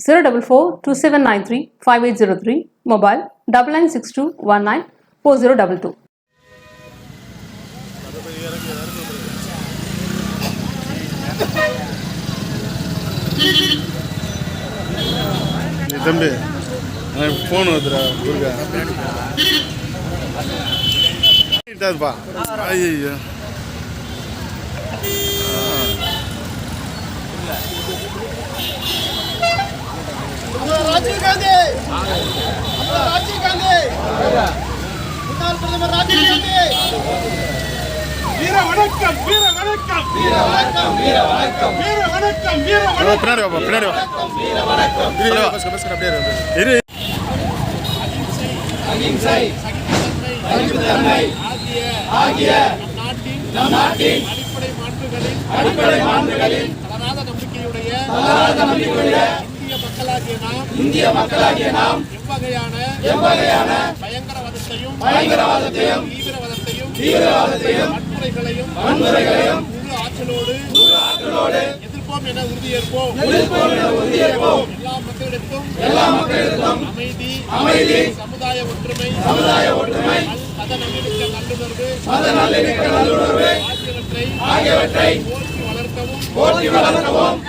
zero double four two seven nine three five eight zero three mobile double nine six two one nine four zero double two தம்பி phone வருதுடா துர்கா ஐயோ ராஜீவ் காந்தி ராஜீவ் காந்தி முன்னாள் பிரதமர் ராஜீவ் காந்தி வீர வணக்கம் வீர வணக்கம் வீர வணக்கம் வீர வணக்கம் வீர வணக்கம் வீர வா, பின்னாடி வாப்பா பின்னாடி வா இரு, இரு, வா. அப்படியே இரு. இரு அடிப்படை மாண்புகளின் அடிப்படை மாண்புகளின் தளராத நம்பிக்கையுடைய தளராத நம்பிக்கையுடைய இந்திய மக்களாகிய நாம் எவ்வகையான பயங்கரவாதத்தையும் பயங்கரவாதத்தையும் தீவிரவாதத்தையும் தீவிரவாதத்தையும் வன்முறைகளையும் வன்முறைகளையும் முழு ஆற்றலோடு முழு ஆற்றலோடு எதிர்ப்போம் என உறுதியேற்போம். எதிர்ப்போம் என உறுதியேற்போம். எல்லா மக்களிடத்தும் எல்லா மக்களிடத்தும் அமைதி அமைதி சமுதாய ஒற்றுமை சமுதாய ஒற்றுமை மத நல்லிணக்க நல்லுணர்வு மத நல்லிணக்க நல்லுணர்வு ஆகியவற்றை ஆகியவற்றை போற்றி வளர்க்கவும் போற்றி வளர்க்கவும்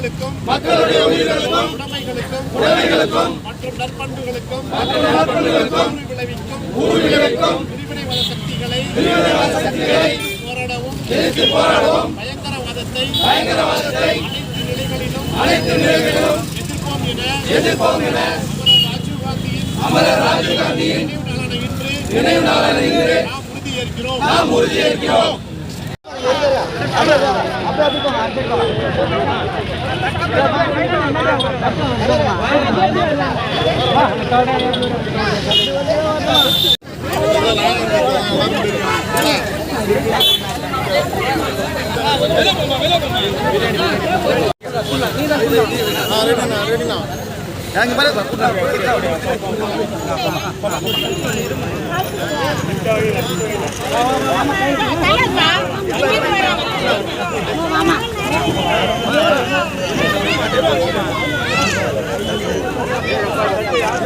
உயிர்களுக்கும் மக்களுடைய உயிர்களுக்கும் உடைமைகளுக்கும் உடைமைகளுக்கும் மற்றும் நற்பண்புகளுக்கும் மற்றும் நற்பண்புகளுக்கும் விளைவிக்கும் ஊறு விளைவிக்கும் பிரிவினைவாத சக்திகளை பிரிவினைவாத சக்திகளை போராடவும் எதிர்த்து போராடவும் பயங்கரவாதத்தை பயங்கரவாதத்தை அனைத்து நிலைகளிலும் அனைத்து நிலைகளிலும் எதிர்ப்போம் என எதிர்ப்போம் என அமரர் ராஜீவ் காந்தியின் அமரர் ராஜீவ் காந்தியின் நினைவு நாளான இன்று நினைவு நாளான இன்று நாம் உறுதியேற்கிறோம் நாம் உறுதியேற்கிறோம் ஆ